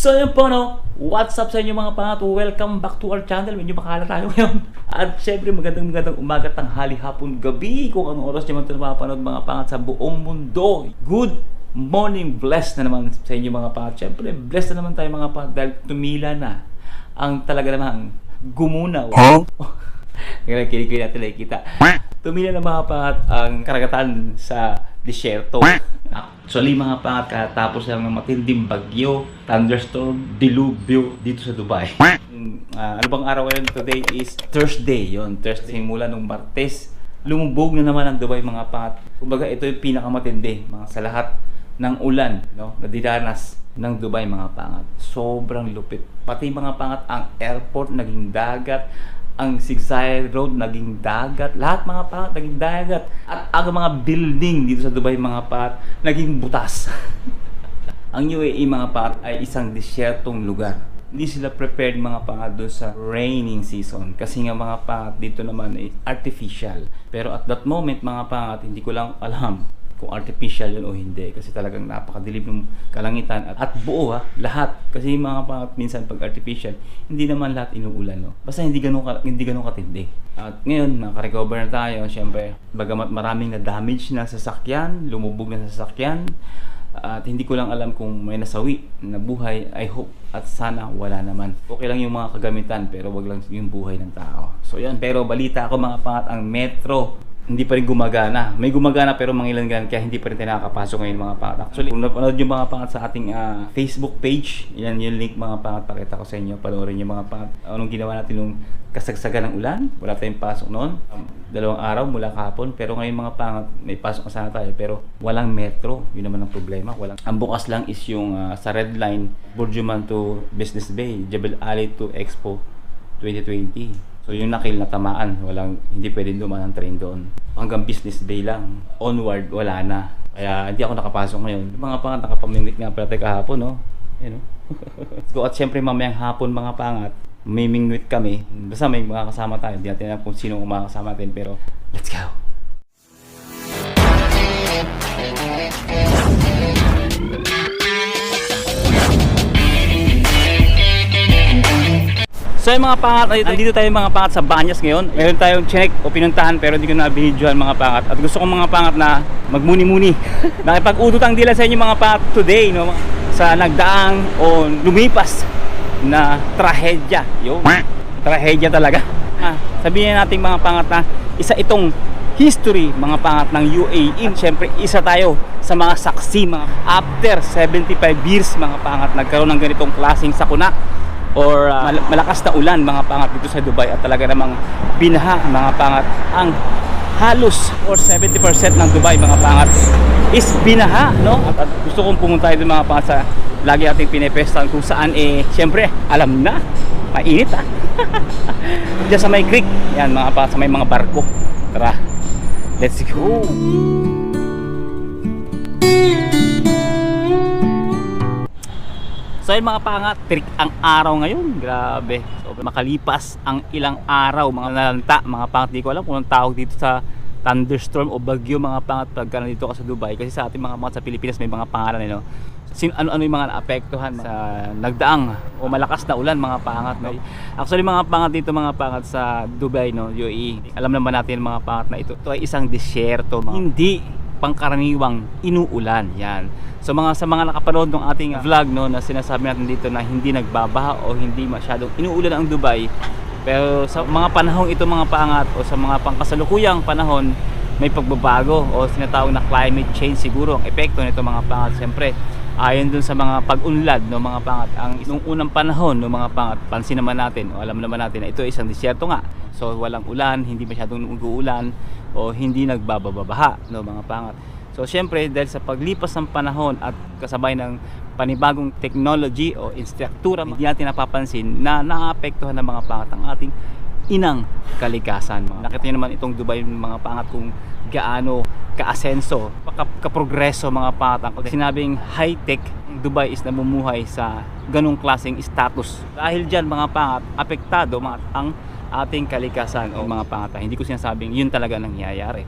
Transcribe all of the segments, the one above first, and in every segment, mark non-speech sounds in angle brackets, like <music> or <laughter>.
So yun po no, what's up sa inyo mga pangat? Welcome back to our channel. Medyo makala tayo ngayon. <laughs> At syempre magandang magandang umaga, tanghali, hapon, gabi. Kung anong oras nyo man ito napapanood mga pangat sa buong mundo. Good morning, blessed na naman sa inyo mga pangat. Syempre, blessed na naman tayo mga pangat dahil tumila na ang talaga namang gumunaw. Huh? <laughs> Kaya kinikili natin nakikita. Tumila na mga pangat ang karagatan sa disyerto. Actually mga pangat katapos lang ng matinding bagyo, thunderstorm, dilubyo dito sa Dubai. Ah, ano bang araw ngayon? Today is Thursday. yon Thursday mula nung Martes. Lumubog na naman ang Dubai mga pangat. Kumbaga ito yung pinakamatindi mga sa lahat ng ulan no, na diranas ng Dubai mga pangat. Sobrang lupit. Pati mga pangat ang airport naging dagat, ang Sigsay Road naging dagat, lahat mga pangat naging dagat. At ang mga building dito sa Dubai mga pangat naging butas. <laughs> ang UAE mga pangat ay isang disyertong lugar. Hindi sila prepared mga pangat doon sa raining season kasi nga mga pangat dito naman ay artificial. Pero at that moment mga pangat hindi ko lang alam kung artificial yun o hindi. Kasi talagang napakadilim ng kalangitan at, at buo ha? Lahat. Kasi mga pangat minsan pag artificial hindi naman lahat inuulan no? Basta hindi ganun ka, hindi ganun katindi. At ngayon naka-recover na tayo. Syempre bagamat maraming na damage na sasakyan lumubog na sasakyan at hindi ko lang alam kung may nasawi na buhay I hope at sana wala naman. Okay lang yung mga kagamitan pero wag lang yung buhay ng tao. So yan. Pero balita ako mga pangat ang metro hindi pa rin gumagana. May gumagana pero mangilan-gan kaya hindi pa rin tayo nakakapasok ngayon mga pangat. Actually, kung napanood yung mga pangat sa ating ah, Facebook page, yan yung link mga pangat, pakita ko sa inyo, panoorin yung mga pangat. Anong ginawa natin nung kasagsagan ng ulan, wala tayong pasok noon. Um, dalawang araw mula kahapon, pero ngayon mga pangat, may pasok na sana tayo, pero walang metro. Yun naman ang problema. Walang. Ang bukas lang is yung ah, sa red line, Burjuman to Business Bay, Jebel Ali to Expo 2020. So yung nakil na tamaan, walang hindi pwedeng dumaan ang train doon. Hanggang business bay lang. Onward, wala na. Kaya hindi ako nakapasok ngayon. Mga pangat, nakapamingwit nga pala tayo kahapon, no? No? <laughs> Let's go. At syempre mamayang hapon mga pangat, may mingwit kami. Basta may mga kasama tayo. Hindi natin alam kung sino ang mga kasama natin. Pero, let's go! So yung mga pangat, ay, dito tayo mga pangat sa Banyas ngayon. Meron tayong check o pinuntahan pero hindi ko na videoan mga pangat. At gusto kong mga pangat na magmuni-muni. <laughs> Nakipag-udot ang dila sa inyo mga pangat today no, sa nagdaang o lumipas na trahedya. Yo, trahedya talaga. <laughs> Ah, sabihin natin mga pangat na isa itong history mga pangat ng UAE. At syempre isa tayo sa mga saksi mga after 75 years mga pangat nagkaroon ng ganitong klaseng sakuna or uh, mal- malakas na ulan mga pangat dito sa Dubai. At talaga namang binaha mga pangat. Ang halos or 70% ng Dubai mga pangat is binaha no? At, at gusto kong pumunta doon mga pangat sa lagi ating pinepestan kung saan eh syempre alam na. Mainit ah. <laughs> Diyan sa may creek. Yan mga pangat sa may mga barko. Tara let's go So yun mga pangat, trick ang araw ngayon. Grabe. So makalipas ang ilang araw, mga nalanta, mga pangat. Di ko alam kung anong tawag dito sa thunderstorm o bagyo mga pangat pagka nandito ka sa Dubai. Kasi sa ating mga mga sa Pilipinas may mga pangalan eh, no? Sin, ano-ano yung mga naapektuhan sa nagdaang o malakas na ulan mga pangat no? actually mga pangat dito mga pangat sa Dubai no UAE alam naman natin mga pangat na ito ito ay isang disyerto mga, hindi pangkaraniwang inuulan yan So mga sa mga nakapanood ng ating vlog no na sinasabi natin dito na hindi nagbabaha o hindi masyadong inuulan ang Dubai. Pero sa mga panahong ito mga paangat o sa mga pangkasalukuyang panahon may pagbabago o sinatawag na climate change siguro ang epekto nito mga pangat. Siyempre, ayon dun sa mga pag-unlad no mga pangat ang nung unang panahon no mga pangat pansin naman natin o alam naman natin na ito isang disyerto nga. So walang ulan, hindi masyadong uulan o hindi nagbababaha no mga pangat. So syempre dahil sa paglipas ng panahon at kasabay ng panibagong technology o instruktura, hindi natin napapansin na naapektuhan ng mga pangat ang ating inang kalikasan. Nakita niyo naman itong Dubai mga pangat kung gaano kaasenso, kaprogreso mga pangat. Ang sinabing high-tech, Dubai is namumuhay sa ganong klaseng status. Dahil dyan mga pangat, apektado mga, ang ating kalikasan o mga pangat. Hindi ko sinasabing yun talaga nangyayari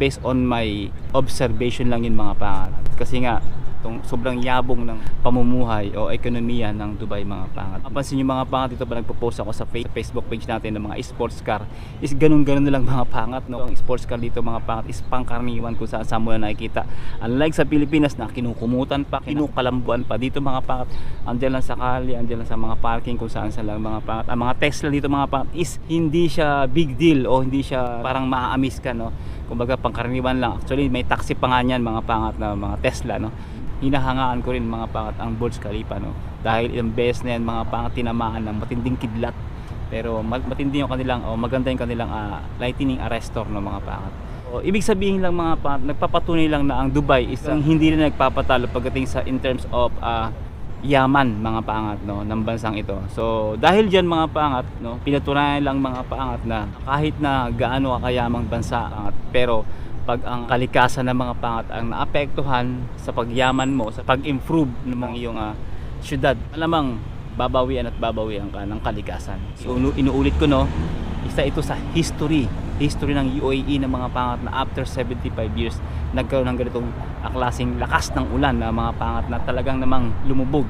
based on my observation lang yun mga pangat. Kasi nga, Itong sobrang yabong ng pamumuhay o ekonomiya ng Dubai mga pangat. Mapansin nyo mga pangat dito pa nagpo-post ako sa fa- Facebook page natin ng mga sports car is ganun-ganun lang mga pangat. No? Ang sports car dito mga pangat is pangkaraniwan kung saan saan mo na nakikita. Unlike sa Pilipinas na kinukumutan pa, kinukalambuan pa. Dito mga pangat, andyan lang sa kali, andyan lang sa mga parking kung saan saan lang mga pangat. Ang mga Tesla dito mga pangat is hindi siya big deal o hindi siya parang maaamis ka no. Kumbaga pangkaraniwan lang. Actually may taxi pa nga niyan mga pangat na mga Tesla no? Hinahangaan ko rin mga pangat ang Burj Khalifa no? Dahil ilang beses na yan mga pangat tinamaan ng matinding kidlat. Pero ma- matindi yung kanilang o maganda yung kanilang ah, lightning arrestor no mga pangat. O, ibig sabihin lang mga pangat nagpapatunay lang na ang Dubai is ang hindi rin nagpapatalo pagdating sa in terms of ah, yaman mga pangat no ng bansang ito. So dahil diyan mga pangat no pinatunayan lang mga pangat na kahit na gaano kayamang bansa pangat pero pag ang kalikasan ng mga pangat ang naapektuhan sa pagyaman mo, sa pag-improve ng mga iyong ah, syudad, alamang babawian at babawian ka ng kalikasan. So inu- inuulit ko no, isa ito sa history, history ng UAE ng mga pangat na after 75 years nagkaroon ng ganitong ah, klaseng lakas ng ulan na mga pangat na talagang namang lumubog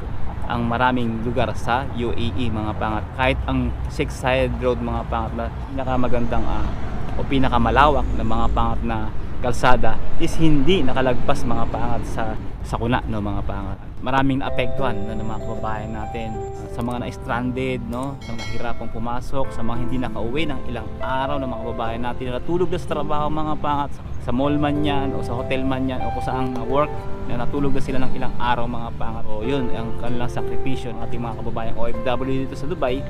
ang maraming lugar sa UAE mga pangat. Kahit ang six-sided road mga pangat na pinakamagandang ah, o pinakamalawak na mga pangat na kalsada is hindi nakalagpas mga pangat sa sakuna no mga pangat. Maraming naapektuhan no, ng mga kababayan natin sa mga na-stranded, no, sa mga hirapang pumasok, sa mga hindi nakauwi ng ilang araw ng mga kababayan natin na natulog na sa trabaho mga pangat sa, mall man yan o sa hotel man yan o kung saan work na natulog na sila ng ilang araw mga pangat. O yun, ang kanilang sakripisyo ng ating mga kababayan OFW dito sa Dubai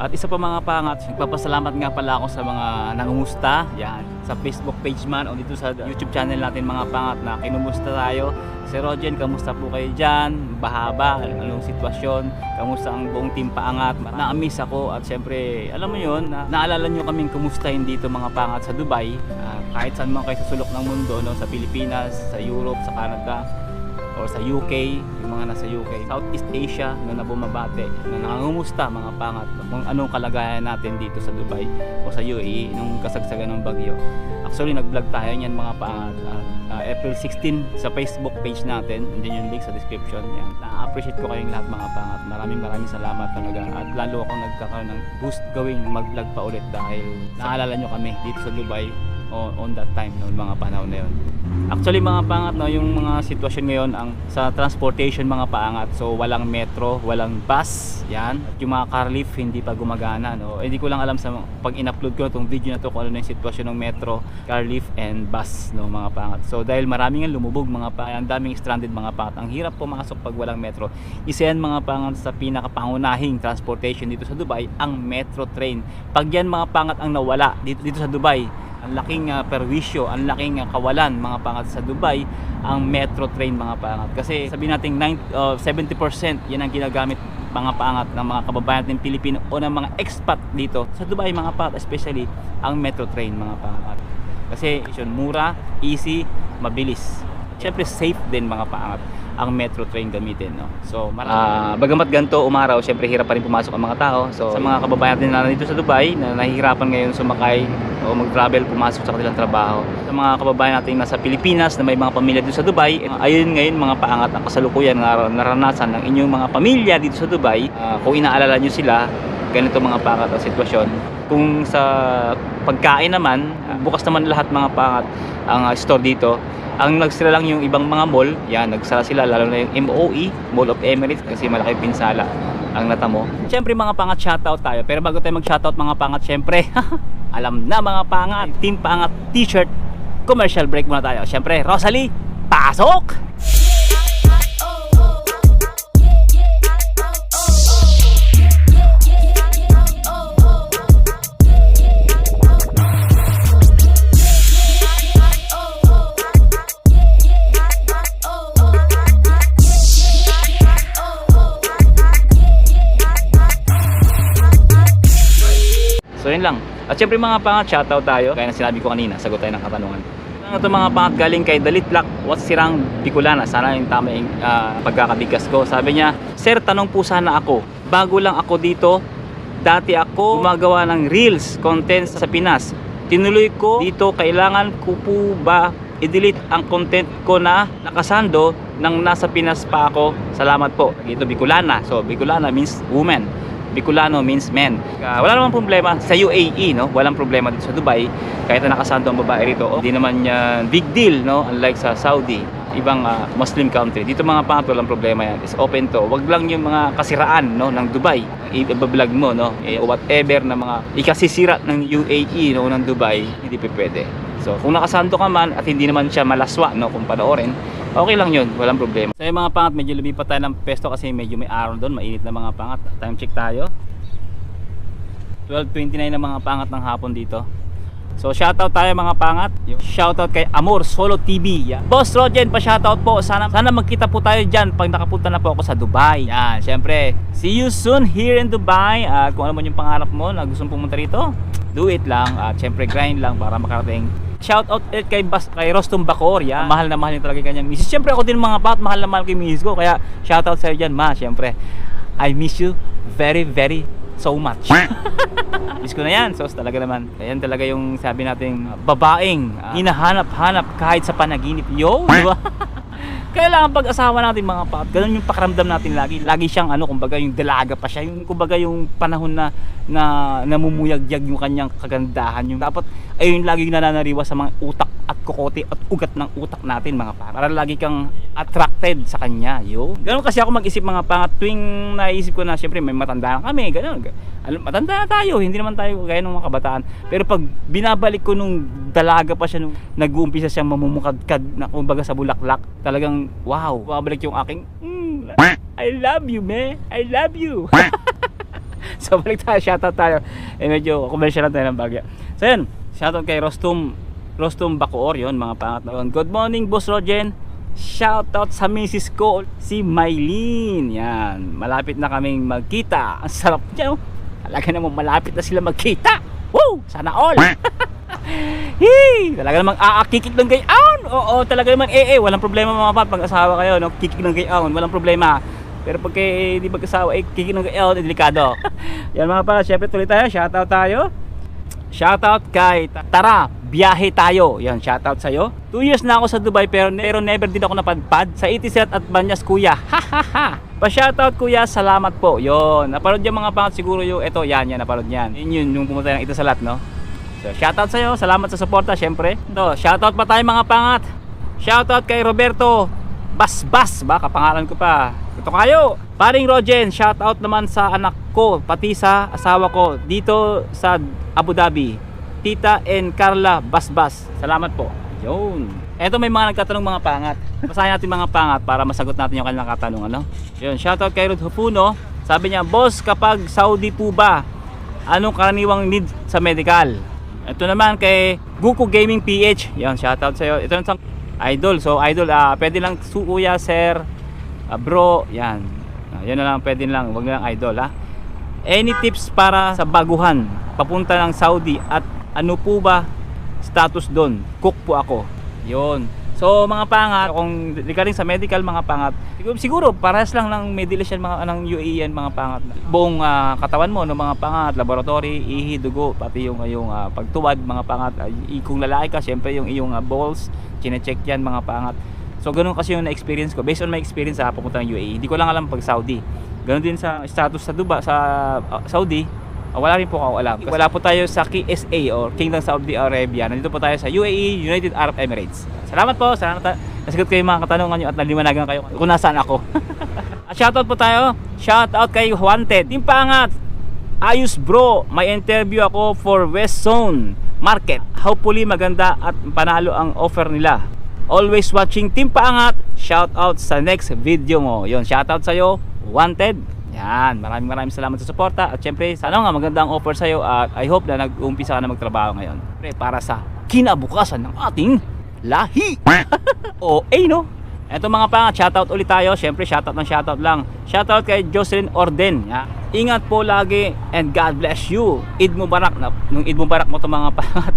at isa pa mga pangat, nagpapasalamat nga pala ako sa mga nangumusta yan, sa Facebook page man o dito sa YouTube channel natin mga pangat na kinumusta tayo. Si Rogen, kamusta po kayo dyan? Bahaba, anong sitwasyon? Kamusta ang buong team paangat? Na-amiss ako at syempre, alam mo yun, na naalala nyo kaming kumustahin dito mga pangat sa Dubai. Ah, kahit saan man kayo sa sulok ng mundo, no? sa Pilipinas, sa Europe, sa Canada, or sa UK, yung mga nasa UK, Southeast Asia na nabumabate, na nangungumusta mga pangat kung anong kalagayan natin dito sa Dubai o sa UAE nung kasagsagan ng bagyo. Actually, nag-vlog tayo niyan mga pangat ah, ah, April 16 sa Facebook page natin. Andyan yung link sa description. Yan. Na-appreciate ko kayong lahat mga pangat. Maraming maraming salamat talaga. At lalo akong nagkakaroon ng boost gawing mag-vlog pa ulit dahil naalala nyo kami dito sa Dubai on, on that time noong mga panahon na yun. Actually mga pangat no, yung mga sitwasyon ngayon ang sa transportation mga pangat. So walang metro, walang bus, yan. At yung mga car lift hindi pa gumagana no. Eh, Hindi ko lang alam sa pag in-upload ko itong video na to kung ano na yung sitwasyon ng metro, car lift and bus no mga pangat. So dahil maraming ang lumubog mga pangat, ang daming stranded mga pangat. Ang hirap pumasok pag walang metro. Isa yan mga pangat sa pinakapangunahing transportation dito sa Dubai, ang metro train. Pag yan mga pangat ang nawala dito dito sa Dubai, ang laking uh, perwisyo, ang laking ah, kawalan mga pangat sa Dubai ang metro train mga pangat. Kasi sabi natin 9, uh, 70% yan ang ginagamit mga pangat ng mga kababayan natin Pilipino o ng mga expat dito sa Dubai mga pangat especially ang metro train mga pangat. Kasi yun, mura, easy, mabilis. Siyempre safe din mga pangat ang metro train gamitin no. So, ah bagamat ganito umaraw, syempre hirap pa rin pumasok ang mga tao. So, sa mga kababayan natin na nandito sa Dubai na nahihirapan ngayon sumakay o mag-travel pumasok sa kanilang trabaho. Sa mga kababayan natin nasa Pilipinas na may mga pamilya dito sa Dubai, eh, ayun ngayon mga paangat ang kasalukuyan na naranasan ng inyong mga pamilya dito sa Dubai. Ah, kung inaalala nyo sila, ganito mga paangat ang sitwasyon. Kung sa pagkain naman, bukas naman lahat mga paangat ang ah, store dito. Ang nagsira lang yung ibang mga mall, yan, nagsara sila, lalo na yung MOE, Mall of Emirates, kasi malaki pinsala ang natamo. Siyempre mga pangat shoutout tayo, pero bago tayo mag shoutout mga pangat, siyempre, <laughs> alam na mga pangat, team pangat t-shirt, commercial break muna tayo. Siyempre, Rosalie, pasok! So yun lang. At syempre mga pangat, shoutout tayo. Kaya na sinabi ko kanina, sagot tayo ng katanungan. Ano ito mga pangat galing kay Dalitlak, what's sirang Bicolana? Sana yung tama yung ah, pagkakabigkas ko. Sabi niya, Sir, tanong po sana ako. Bago lang ako dito, dati ako gumagawa ng reels, content sa Pinas. Tinuloy ko dito, kailangan ko po ba i-delete ang content ko na nakasando nang nasa Pinas pa ako. Salamat po. Ito Bicolana. So Bicolana means woman. Bicolano means men. Ah, wala namang problema sa UAE, no? Walang problema dito sa Dubai. Kahit na nakasando ang babae rito, hindi naman niya big deal, no? Unlike sa Saudi, ibang ah, Muslim country. Dito mga pangat, walang problema yan. It's open to. Wag lang yung mga kasiraan, no? Ng Dubai. I-vlog mo, no? Eh, whatever na mga ikasisira ng UAE, no? Ng Dubai, hindi pa pwede. So, kung nakasando ka man at hindi naman siya malaswa, no? Kung panoorin, okay lang yun, walang problema. So yung mga pangat, medyo lumipat tayo ng pesto kasi medyo may araw doon, mainit na mga pangat. Time check tayo. 12.29 na mga pangat ng hapon dito. So shoutout tayo mga pangat. Shoutout kay Amor Solo TV. Yan. Boss Rogen, pa shoutout po. Sana sana magkita po tayo diyan pag nakapunta na po ako sa Dubai. Yan, syempre. See you soon here in Dubai. At kung ano man yung pangarap mo na gusto pumunta rito, do it lang. At syempre grind lang para makarating Shout out ulit kay, Bas, kay Rostom Bacor, yan. Mahal na mahal niya talaga yung kanyang misis. Siyempre ako din mga pat, mahal na mahal kay misis ko. Kaya shout out sa'yo dyan, ma. Siyempre, I miss you very, very so much. <laughs> miss ko na yan. So talaga naman. Ayan talaga yung sabi nating babaeng ah, hinahanap-hanap kahit sa panaginip. Yo, di ba? <laughs> Kailangan pag-asawa natin mga pat. Ganun yung pakiramdam natin lagi. Lagi siyang ano, kumbaga yung dalaga pa siya. Yung kumbaga yung panahon na na namumuyagyag yung kanyang kagandahan. Yung dapat ayun lagi nananariwa sa mga utak at kokote at ugat ng utak natin mga pat. Para lagi kang attracted sa kanya. Yo. Ganun kasi ako mag-isip mga pangat tuwing naisip ko na syempre may matanda na kami. Ganun. Matanda na tayo. Hindi naman tayo gaya ng mga kabataan. Pero pag binabalik ko nung dalaga pa siya nung nag-uumpisa siyang mamumukadkad na kumbaga sa bulaklak, talagang wow, babalik yung aking mm, I love you, man. I love you. <laughs> so balik tayo, shoutout tayo. Eh medyo commercial lang tayo ng bagya. So yun, shoutout kay Rostum Rostum Bacoor yun, mga pangat na yun. Good morning, Boss Rogen. Shoutout sa misis ko, si Mylene. Yan, malapit na kaming magkita. Ang sarap niya, oh. Talaga namang malapit na sila magkita. Woo! Sana all! <laughs> Hey! Talaga namang aakikik ng gayaon. Oo, talaga namang eh eh, walang problema mga pat pag asawa kayo, no? Kikik ng gayaon, walang problema. Pero pag kayo di mag-asawa, eh, kikik ng gayaon, eh, delikado. <laughs> Yan mga pat, syempre tuloy tayo, shoutout tayo. Shoutout kay Tara, biyahe tayo. Yan, shoutout sa'yo. 2 years na ako sa Dubai pero, pero never din ako napadpad sa Itiset at Banyas Kuya. Ha ha ha. Pa-shoutout kuya, salamat po. Yon, napanood yung mga pangat siguro yung ito, yan, yan, napanood yan. Yun yun, yung pumunta ng Itisalat, no? So, shoutout sa'yo, salamat sa suporta, syempre. Ito, shoutout pa tayo mga pangat. Shoutout kay Roberto Basbas, ba? Kapangalan ko pa. Ito kayo. Paring Rogen, shoutout naman sa anak ko, pati sa asawa ko dito sa Abu Dhabi. Tita and Carla Basbas. Salamat po. Yun. Eto may mga nagtatanong mga pangat. Basahin natin mga pangat para masagot natin yung kanilang katanungan. No? Yun, shoutout kay Rod Hupuno. Sabi niya, Boss, kapag Saudi po ba, anong karaniwang need sa medical? Ito naman kay Guko Gaming PH. Yan, shoutout sa iyo. Ito na idol. So, idol, ah, pwede lang su kuya, sir, ah, bro, yan. Ah, yan na lang, pwede lang. Huwag na lang idol, ha. Any tips para sa baguhan papunta ng Saudi at ano po ba status doon? Cook po ako. Yon. So mga pangat, kung regarding sa medical mga pangat, siguro, siguro parehas lang ng Middle East mga ng UAE yan mga pangat. Buong ah, katawan mo no mga pangat, laboratory, ihi, dugo, pati yung yung ah, pagtuwad mga pangat. Y- kung lalaki ka, syempre yung iyong ah, balls, chine-check yan mga pangat. So ganun kasi yung na-experience ko. Based on my experience sa papunta ng UAE, hindi ko lang alam pag Saudi. Ganun din sa status sa Dubai, sa ah, Saudi, Ah, wala rin po ako alam. Wala po tayo sa KSA or Kingdom Saudi Arabia. Nandito po tayo sa UAE, United Arab Emirates. Salamat po. Salamat. Nasagot kayo mga katanungan nyo at naliwanagan kayo kung nasaan ako. <laughs> at shoutout po tayo. Shoutout kay Wanted. Team Pangat. Ayos bro, may interview ako for West Zone Market. Hopefully maganda at panalo ang offer nila. Always watching Team Paangat. Shoutout sa next video mo. Yon, shoutout sa'yo. Wanted. Yan, maraming maraming salamat sa suporta at syempre sana nga maganda ang offer sa iyo at I hope na nag-uumpisa ka na magtrabaho ngayon. Pre, para sa kinabukasan ng ating lahi. <laughs> o, eh no? Eto mga pangat, shoutout ulit tayo. Syempre, shoutout ng shoutout lang. Shoutout kay Jocelyn Orden. Ya. Ingat po lagi and God bless you. Eid Mubarak. Na, nung Eid Mubarak mo to mga pangat.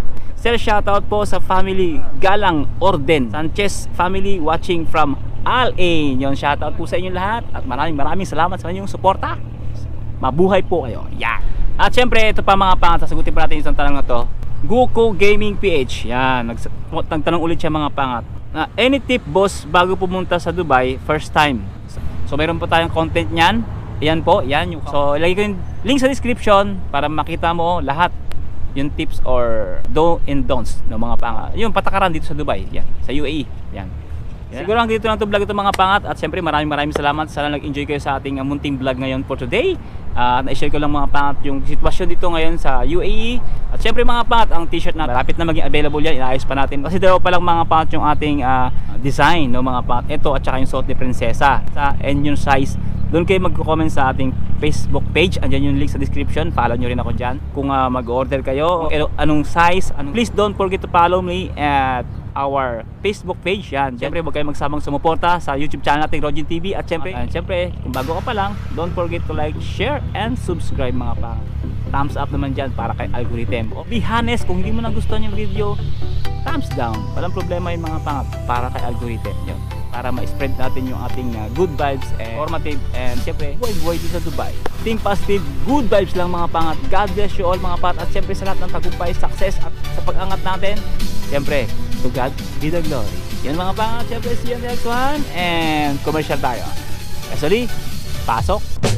Sir, shoutout po sa family Galang Orden. Sanchez family watching from Al Ain. Yon, shoutout po sa inyo lahat. At maraming maraming salamat sa inyong suporta. Mabuhay po kayo. Yan. At syempre, ito pa mga pangat. Sasagutin pa natin isang tanong na to. Guko Gaming PH. Yan, nagtanong ulit siya mga pangat. Na any tip boss bago pumunta sa Dubai first time. So mayroon po tayong content niyan. Yan po, yan So ilagay ko yung link sa description para makita mo lahat yung tips or do and don'ts ng mga pangat. Yung patakaran dito sa Dubai, yan, sa UAE. Yan. Siguro hanggang dito lang to vlog ito mga pangat at syempre maraming maraming salamat sana nag-enjoy kayo sa ating uh, munting vlog ngayon for today. Ah, na-share ko lang mga pangat yung sitwasyon dito ngayon sa UAE at syempre mga pangat ang t-shirt na malapit na maging available yan inaayos pa natin kasi dalawa pa lang mga pangat yung ating ah, design no mga pangat ito at saka yung suot ni prinsesa sa and yung size doon kayo magko-comment sa ating Facebook page. Andiyan yung link sa description. Follow nyo rin ako dyan. Kung ah, mag-order kayo, ano- anong size, anong... please don't forget to follow me at our Facebook page. Yan. Siyempre, huwag kayo magsamang sumuporta sa YouTube channel natin, Rogin TV. At siyempre, at siyempre, kung bago ka pa lang, don't forget to like, share, and subscribe mga pang. Thumbs up naman dyan para kay algorithm. O, be honest, kung hindi mo nagustuhan yung video, thumbs down. Walang problema yung mga pangat para kay algorithm. Yun. Para ma-spread natin yung ating uh, good vibes and informative and syempre buhay-buhay dito sa Dubai. Team positive, good vibes lang mga pangat. God bless you all mga pangat at syempre sa lahat ng tagumpay, success at sa pag-angat natin, syempre to God be the glory. Yan mga pangat, syempre see you next one and commercial tayo. Kasuli, pasok!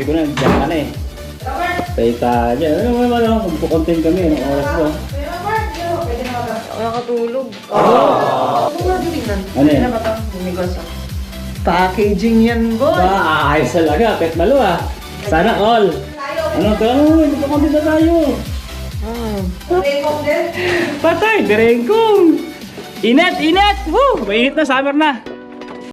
Sabi ko na, diyan ka na eh. Tayo tayo. Ano naman ano, magpo-content kami. Anong oras ko? Nakatulog. Oh. Ano nga tingnan? Ano yan? Ano ba ito? Ah. Packaging yan, boy. Ba, ayos talaga. Pet malo ah. Sana all. Ano to? Magpo-content na tayo. Hmm. Patay, direngkong. Init, init! Woo! Mainit na, summer na.